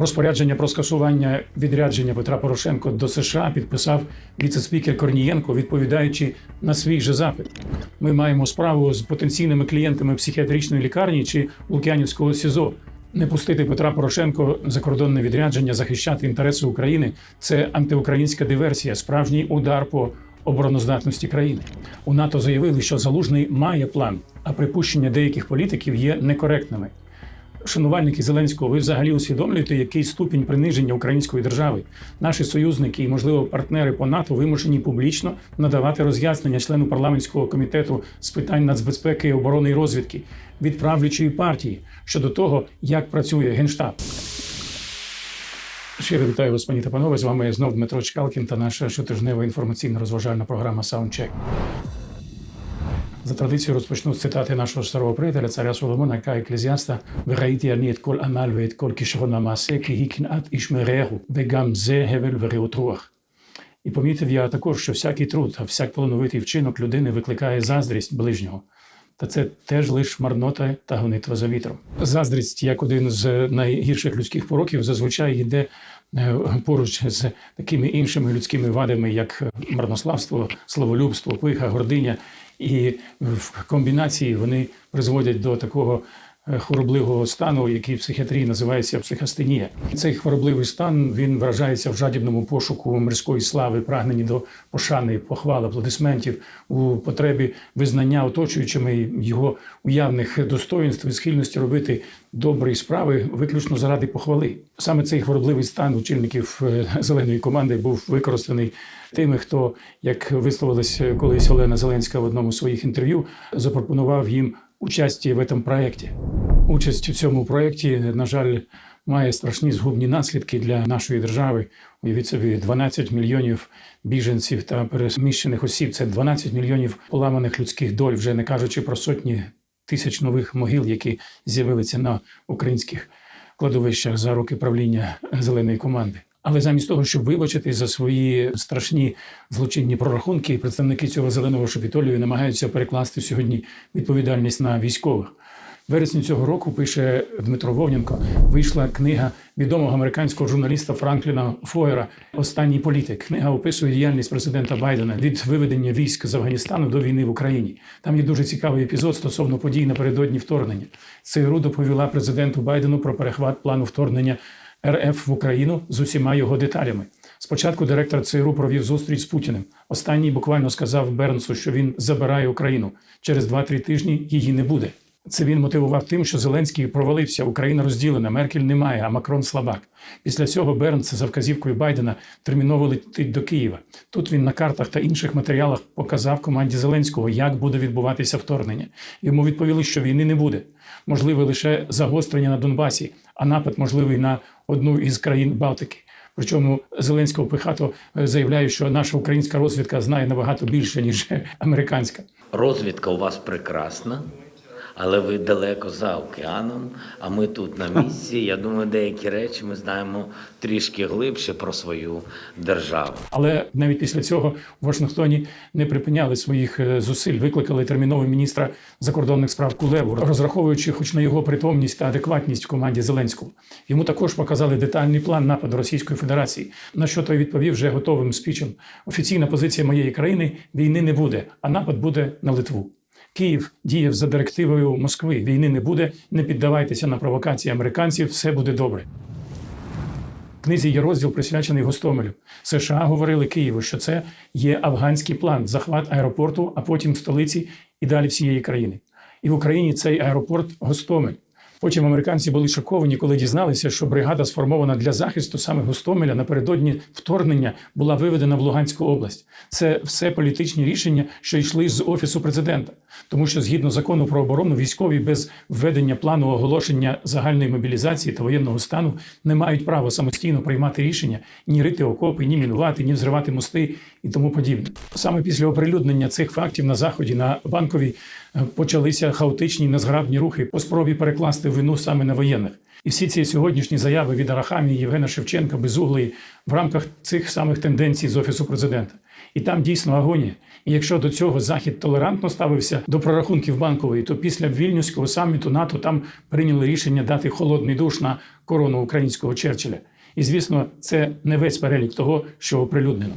Розпорядження про скасування відрядження Петра Порошенко до США підписав віце-спікер Корнієнко, відповідаючи на свій же запит. Ми маємо справу з потенційними клієнтами психіатричної лікарні чи Лук'янівського СІЗО. Не пустити Петра Порошенко за кордонне відрядження, захищати інтереси України це антиукраїнська диверсія, справжній удар по обороноздатності країни. У НАТО заявили, що залужний має план, а припущення деяких політиків є некоректними. Шанувальники Зеленського, ви взагалі усвідомлюєте, який ступінь приниження української держави. Наші союзники і, можливо, партнери по НАТО вимушені публічно надавати роз'яснення члену парламентського комітету з питань нацбезпеки, оборони і розвідки від правлячої партії щодо того, як працює генштаб. Щиро вітаю вас, пані та панове. З вами знов Дмитро Чкалкін та наша щотижнева інформаційно-розважальна програма Саундчек. За традицією розпочну з цитати нашого старого приятеля, царя Соломона, яка еклезіаста «Враїті ані кол амаль ве ет кол кішрон амасе, ки гікін ат ішмерегу, вегам зе гевель вереутруах». І помітив я також, що всякий труд, а всяк плановитий вчинок людини викликає заздрість ближнього. Та це теж лиш марнота та гонитва за вітром. Заздрість, як один з найгірших людських пороків, зазвичай йде е, поруч з такими іншими людськими вадами, як марнославство, словолюбство, пиха, гординя. І в комбінації вони призводять до такого хворобливого стану, який в психіатрії називається психостенія. Цей хворобливий стан він вражається в жадібному пошуку мирської слави, прагненні до пошани, похвали, аплодисментів у потребі визнання оточуючими його уявних достоїнств і схильності робити добрі справи виключно заради похвали. Саме цей хворобливий стан очільників е, зеленої команди був використаний тими, хто, як висловилась колись Олена Зеленська в одному з своїх інтерв'ю, запропонував їм участі в цьому проєкті. Участь у цьому проєкті, на жаль, має страшні згубні наслідки для нашої держави. Уявіть собі, 12 мільйонів біженців та переміщених осіб. Це 12 мільйонів поламаних людських доль, вже не кажучи про сотні тисяч нових могил, які з'явилися на українських кладовищах за роки правління зеленої команди. Але замість того, щоб вибачити за свої страшні злочинні прорахунки, представники цього зеленого шапітолію намагаються перекласти сьогодні відповідальність на військових. Вересні цього року пише Дмитро Вовненко. Вийшла книга відомого американського журналіста Франкліна Фоєра Останній політик. Книга описує діяльність президента Байдена від виведення військ з Афганістану до війни в Україні. Там є дуже цікавий епізод стосовно подій напередодні вторгнення. ЦРУ доповіла президенту Байдену про перехват плану вторгнення РФ в Україну з усіма його деталями. Спочатку директор ЦРУ провів зустріч з Путіним. Останній буквально сказав Бернсу, що він забирає Україну. Через 2-3 тижні її не буде. Це він мотивував тим, що Зеленський провалився, Україна розділена, Меркель немає, а Макрон слабак. Після цього Бернс за вказівкою Байдена терміново летить до Києва. Тут він на картах та інших матеріалах показав команді Зеленського, як буде відбуватися вторгнення. Йому відповіли, що війни не буде. Можливе лише загострення на Донбасі, а напад можливий на одну із країн Балтики. Причому Зеленського пихато заявляє, що наша українська розвідка знає набагато більше ніж американська. Розвідка у вас прекрасна, але ви далеко за океаном, а ми тут на місці. Я думаю, деякі речі ми знаємо трішки глибше про свою державу. Але навіть після цього в Вашингтоні не припиняли своїх е, зусиль, викликали терміново міністра закордонних справ Кулеву, розраховуючи хоч на його притомність та адекватність в команді Зеленського. Йому також показали детальний план нападу Російської Федерації. На що той відповів вже готовим спічем. Офіційна позиція моєї країни війни не буде, а напад буде на Литву. Київ діяв за директивою Москви. Війни не буде. Не піддавайтеся на провокації американців. Все буде добре. В книзі є розділ присвячений Гостомелю. США говорили Києву, що це є афганський план захват аеропорту, а потім столиці і далі всієї країни. І в Україні цей аеропорт Гостомель. Потім американці були шоковані, коли дізналися, що бригада, сформована для захисту саме Гостомеля, напередодні вторгнення була виведена в Луганську область. Це все політичні рішення, що йшли з офісу президента, тому що згідно закону про оборону, військові без введення плану оголошення загальної мобілізації та воєнного стану не мають права самостійно приймати рішення ні рити окопи, ні мінувати, ні взривати мости і тому подібне. Саме після оприлюднення цих фактів на заході на банковій почалися хаотичні незграбні рухи по спробі перекласти вину саме на воєнних. І всі ці сьогоднішні заяви від Арахамії, Євгена Шевченка, Безуглої в рамках цих самих тенденцій з офісу президента. І там дійсно агонія. І якщо до цього захід толерантно ставився до прорахунків банкової, то після вільнюського саміту НАТО там прийняли рішення дати холодний душ на корону українського Черчилля. І звісно, це не весь перелік того, що оприлюднено.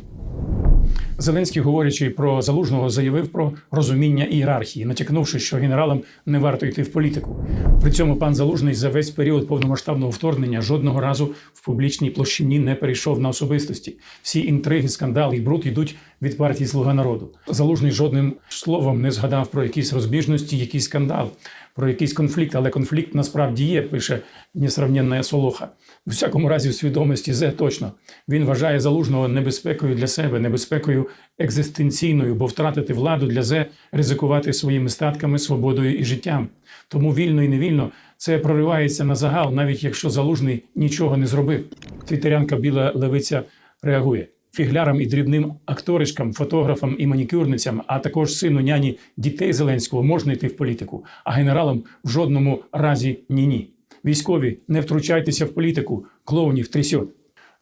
Зеленський, говорячи про залужного, заявив про розуміння ієрархії, натякнувши, що генералам не варто йти в політику. При цьому пан Залужний за весь період повномасштабного вторгнення жодного разу в публічній площині не перейшов на особистості. Всі інтриги, скандали і бруд йдуть від партії Слуга народу. Залужний жодним словом не згадав про якісь розбіжності, якийсь скандал, про якийсь конфлікт. Але конфлікт насправді є, пише несравненна Солоха. У всякому разі, в свідомості Зе точно він вважає залужного небезпекою для себе, небезпекою екзистенційною, бо втратити владу для Зе ризикувати своїми статками, свободою і життям. Тому вільно і невільно це проривається на загал, навіть якщо залужний нічого не зробив. Твітерянка Біла Левиця реагує. Фіглярам і дрібним акторишкам, фотографам і манікюрницям, а також сину няні дітей Зеленського можна йти в політику, а генералам в жодному разі ні-ні. Військові, не втручайтеся в політику, клоунів трясет.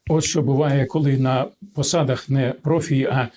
От що буває, коли на посадах не профі, а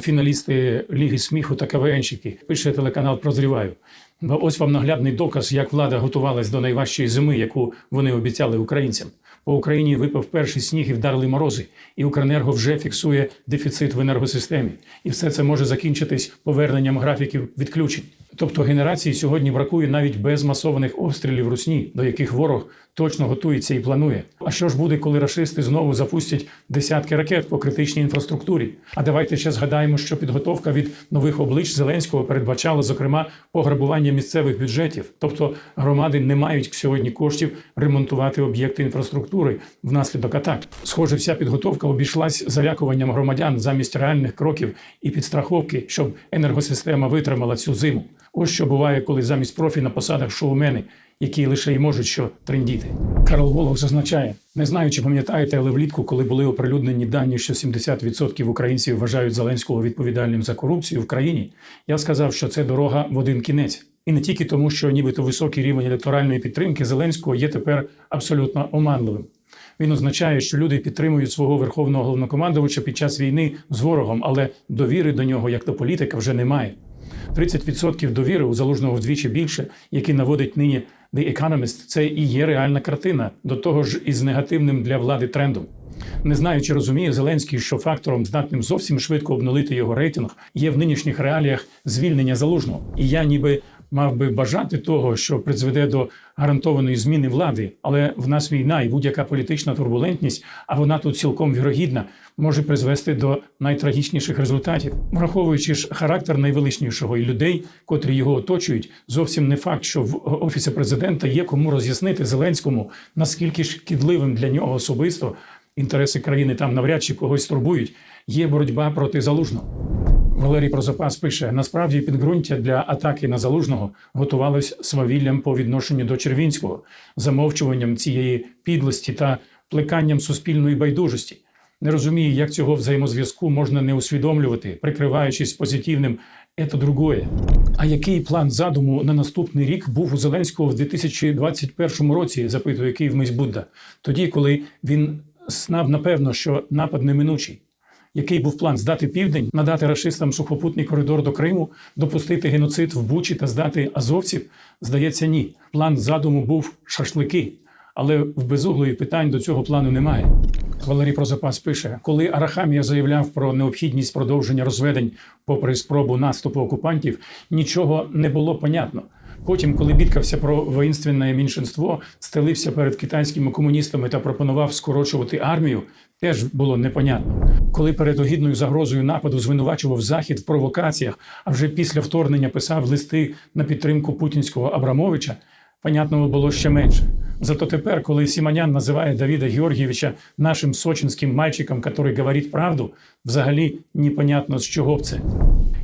фіналісти Ліги сміху та КВНщики. Пише телеканал Прозріваю. Бо ось вам наглядний доказ, як влада готувалась до найважчої зими, яку вони обіцяли українцям. По Україні випав перший сніг і вдарили морози, і Укренерго вже фіксує дефіцит в енергосистемі. І все це може закінчитись поверненням графіків відключень. Тобто генерації сьогодні бракує навіть без масованих обстрілів русні, до яких ворог точно готується і планує. А що ж буде, коли рашисти знову запустять десятки ракет по критичній інфраструктурі? А давайте ще згадаємо, що підготовка від нових облич Зеленського передбачала, зокрема, пограбування місцевих бюджетів. Тобто громади не мають сьогодні коштів ремонтувати об'єкти інфраструктури внаслідок атак. Схоже, вся підготовка обійшлась залякуванням громадян замість реальних кроків і підстраховки, щоб енергосистема витримала цю зиму. Ось що буває, коли замість профі на посадах шоумени, які лише й можуть що трендіти. Карл Волох зазначає: не знаю, чи пам'ятаєте, але влітку, коли були оприлюднені дані, що 70% українців вважають Зеленського відповідальним за корупцію в країні, я сказав, що це дорога в один кінець. І не тільки тому, що нібито високий рівень електоральної підтримки Зеленського є тепер абсолютно оманливим. Він означає, що люди підтримують свого верховного головнокомандувача під час війни з ворогом, але довіри до нього як до політика вже немає. 30% довіри у залужного вдвічі більше, які наводить нині The Economist, це і є реальна картина, до того ж із негативним для влади трендом. Не знаю, чи розуміє Зеленський, що фактором, здатним зовсім швидко обнулити його рейтинг, є в нинішніх реаліях звільнення залужного. І я ніби мав би бажати того, що призведе до гарантованої зміни влади, але в нас війна і будь-яка політична турбулентність, а вона тут цілком вірогідна, може призвести до найтрагічніших результатів, враховуючи ж характер найвеличнішого і людей, котрі його оточують, зовсім не факт, що в офісі президента є кому роз'яснити Зеленському, наскільки шкідливим для нього особисто інтереси країни там навряд чи когось турбують. Є боротьба проти залужного. Валерій Прозапас пише: насправді підґрунтя для атаки на залужного готувалось свавіллям по відношенню до Червінського, замовчуванням цієї підлості та плеканням суспільної байдужості. Не розумію, як цього взаємозв'язку можна не усвідомлювати, прикриваючись позитивним «это другое». А який план задуму на наступний рік був у Зеленського в 2021 році? запитує Київ Мись тоді, коли він знав напевно, що напад неминучий. Який був план здати південь, надати рашистам сухопутний коридор до Криму, допустити геноцид в Бучі та здати азовців? Здається, ні. План задуму був шашлики, але в безуглої питань до цього плану немає. Валерій Прозапас пише: коли Арахамія заявляв про необхідність продовження розведень, попри спробу наступу окупантів, нічого не було понятно. Потім, коли бідкався про воїнственне меншинство, стелився перед китайськими комуністами та пропонував скорочувати армію, теж було непонятно. Коли перед огідною загрозою нападу звинувачував Захід в провокаціях, а вже після вторгнення писав листи на підтримку путінського Абрамовича, понятного було ще менше. Зато тепер, коли Сіманян називає Давіда Георгійовича нашим сочинським мальчиком, який говорить правду, взагалі непонятно з чого б це.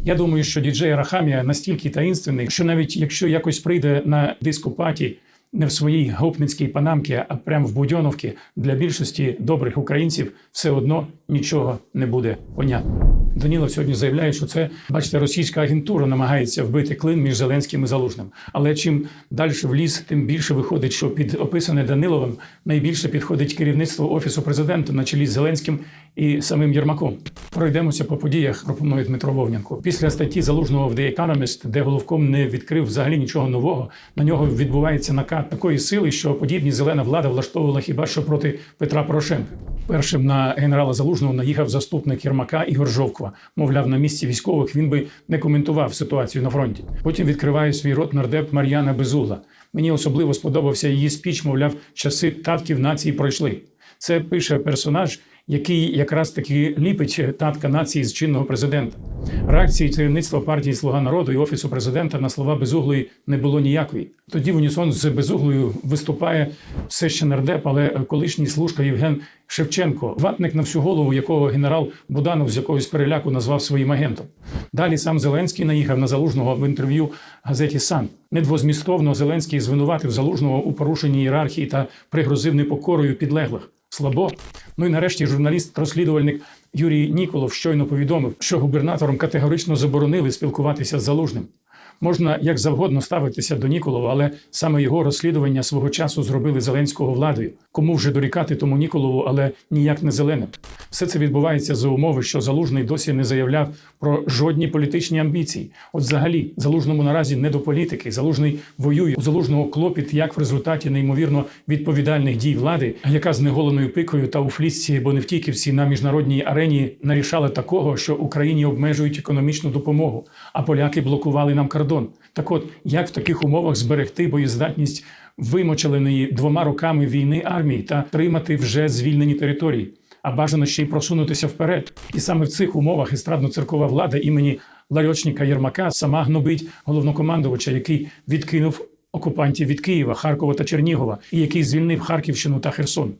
Я думаю, що діджей Рахамія настільки таїнственний, що навіть якщо якось прийде на дископаті не в своїй гопницькій панамці, а прямо в Будьоновці, для більшості добрих українців все одно нічого не буде понятно. Данілов сьогодні заявляє, що це, бачите, російська агентура намагається вбити клин між Зеленським і Залужним. Але чим далі в ліс, тим більше виходить, що під описане Даниловим найбільше підходить керівництво офісу президента на чолі з Зеленським і самим Єрмаком. Пройдемося по подіях, пропонує Дмитро Вовнянко. Після статті залужного в The Economist, де головком не відкрив взагалі нічого нового, на нього відбувається накат такої сили, що подібні зелена влада влаштовувала хіба що проти Петра Порошенка. Першим на генерала Залужного наїхав заступник Єрмака Ігор Жовква. Мовляв, на місці військових він би не коментував ситуацію на фронті. Потім відкриває свій рот нардеп Мар'яна Безугла. Мені особливо сподобався її спіч, мовляв, часи татків нації пройшли. Це пише персонаж, який якраз таки ліпить татка нації з чинного президента. Реакції керівництва партії Слуга народу і офісу президента на слова безуглої не було ніякої. Тоді в унісон з безуглою виступає все ще нардеп, але колишній служка Євген Шевченко, ватник на всю голову, якого генерал Буданов з якогось переляку назвав своїм агентом. Далі сам Зеленський наїхав на залужного в інтерв'ю газеті Сан. Недвозмістовно Зеленський звинуватив залужного у порушенні ієрархії та пригрозив непокорою підлеглих. Слабо. Ну і нарешті журналіст-розслідувальник Юрій Ніколов щойно повідомив, що губернаторам категорично заборонили спілкуватися з залужним. Можна як завгодно ставитися до Ніколова, але саме його розслідування свого часу зробили Зеленського владою. Кому вже дорікати тому Ніколову, але ніяк не зеленим. Все це відбувається за умови, що залужний досі не заявляв про жодні політичні амбіції. От взагалі, залужному наразі не до політики. Залужний воює у залужного клопіт, як в результаті неймовірно відповідальних дій влади, яка з неголеною пикою та у флісці Боневтіківці на міжнародній арені нарішала такого, що Україні обмежують економічну допомогу, а поляки блокували нам кордон. Так от, як в таких умовах зберегти боєздатність вимочеленої двома роками війни армії та тримати вже звільнені території? а бажано ще й просунутися вперед. І саме в цих умовах естрадно-циркова влада імені Ларьочника Єрмака сама гнобить головнокомандувача, який відкинув окупантів від Києва, Харкова та Чернігова, і який звільнив Харківщину та Херсон.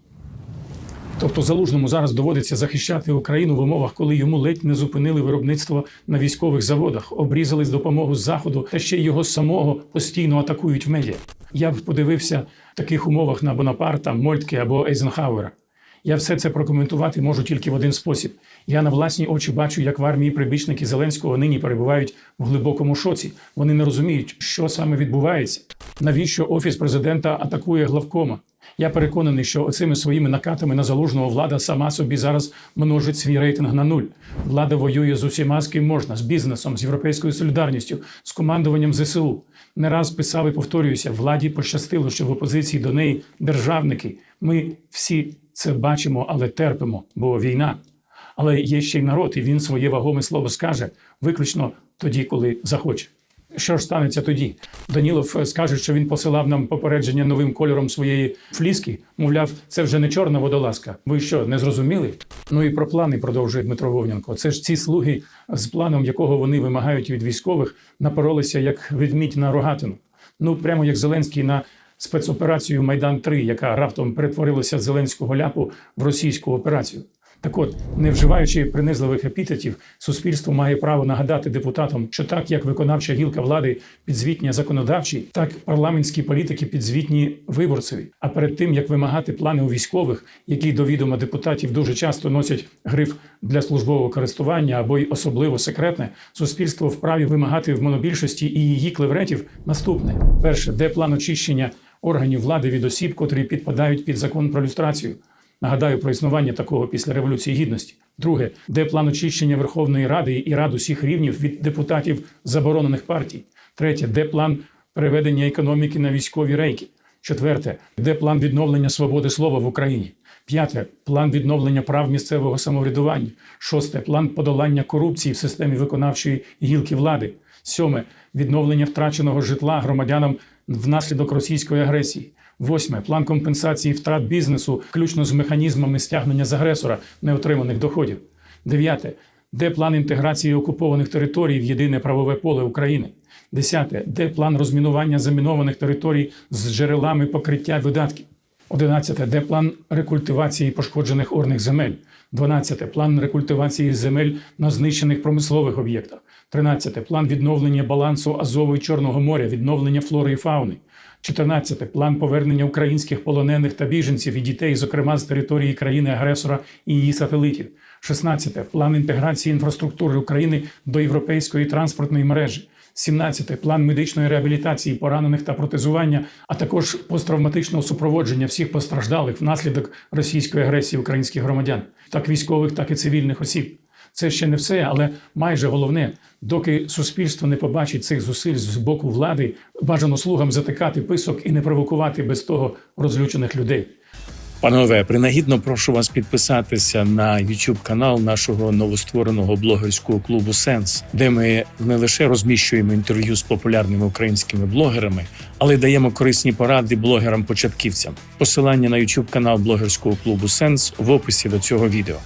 Тобто залужному зараз доводиться захищати Україну в умовах, коли йому ледь не зупинили виробництво на військових заводах, обрізали з допомогу заходу, та ще його самого постійно атакують в медіа. Я б подивився в таких умовах на Бонапарта, Мольтке або Ейзенхауера. Я все це прокоментувати можу тільки в один спосіб. Я на власні очі бачу, як в армії прибічники Зеленського нині перебувають в глибокому шоці. Вони не розуміють, що саме відбувається. Навіщо офіс президента атакує главкома? Я переконаний, що оцими своїми накатами на залужного влада сама собі зараз множить свій рейтинг на нуль. Влада воює з усіма, з ким можна, з бізнесом, з європейською солідарністю, з командуванням ЗСУ. Не раз писав і повторююся, владі пощастило, що в опозиції до неї державники. Ми всі це бачимо, але терпимо, бо війна. Але є ще й народ, і він своє вагоме слово скаже виключно тоді, коли захоче. Що ж станеться тоді? Данілов скаже, що він посилав нам попередження новим кольором своєї фліски. Мовляв, це вже не чорна водолазка. Ви що, не зрозуміли? Ну і про плани продовжує Дмитро Вовнянко. Це ж ці слуги, з планом якого вони вимагають від військових, напоролися як ведмідь на рогатину. Ну прямо як Зеленський на спецоперацію Майдан 3 яка раптом перетворилася з зеленського ляпу в російську операцію. Так от, не вживаючи принизливих епітетів, суспільство має право нагадати депутатам, що так як виконавча гілка влади підзвітня законодавчій, так парламентські політики підзвітні виборцеві. А перед тим як вимагати плани у військових, які до відома депутатів дуже часто носять гриф для службового користування або й особливо секретне, суспільство вправі вимагати в монобільшості і її клевретів наступне: перше, де план очищення органів влади від осіб, котрі підпадають під закон про люстрацію. Нагадаю про існування такого після революції гідності. Друге, де план очищення Верховної Ради і рад усіх рівнів від депутатів заборонених партій. Третє, де план переведення економіки на військові рейки. Четверте, де план відновлення свободи слова в Україні. П'яте план відновлення прав місцевого самоврядування. Шосте план подолання корупції в системі виконавчої гілки влади. Сьоме відновлення втраченого житла громадянам внаслідок російської агресії. Восьме план компенсації втрат бізнесу, включно з механізмами стягнення з агресора неотриманих доходів. Дев'яте де план інтеграції окупованих територій в єдине правове поле України. Десяте де план розмінування замінованих територій з джерелами покриття видатків. 11. Де план рекультивації пошкоджених орних земель. 12. План рекультивації земель на знищених промислових об'єктах. 13. План відновлення балансу Азову і Чорного моря, відновлення флори і фауни. 14. План повернення українських полонених та біженців і дітей, зокрема з території країни-агресора і її сателитів. 16. План інтеграції інфраструктури України до європейської транспортної мережі. 17. План медичної реабілітації поранених та протезування, а також посттравматичного супроводження всіх постраждалих внаслідок російської агресії українських громадян, так військових, так і цивільних осіб. Це ще не все, але майже головне, доки суспільство не побачить цих зусиль з боку влади, бажано слугам затикати писок і не провокувати без того розлючених людей. Панове, принагідно прошу вас підписатися на YouTube канал нашого новоствореного блогерського клубу Сенс, де ми не лише розміщуємо інтерв'ю з популярними українськими блогерами, але й даємо корисні поради блогерам-початківцям. Посилання на YouTube канал блогерського клубу Сенс в описі до цього відео.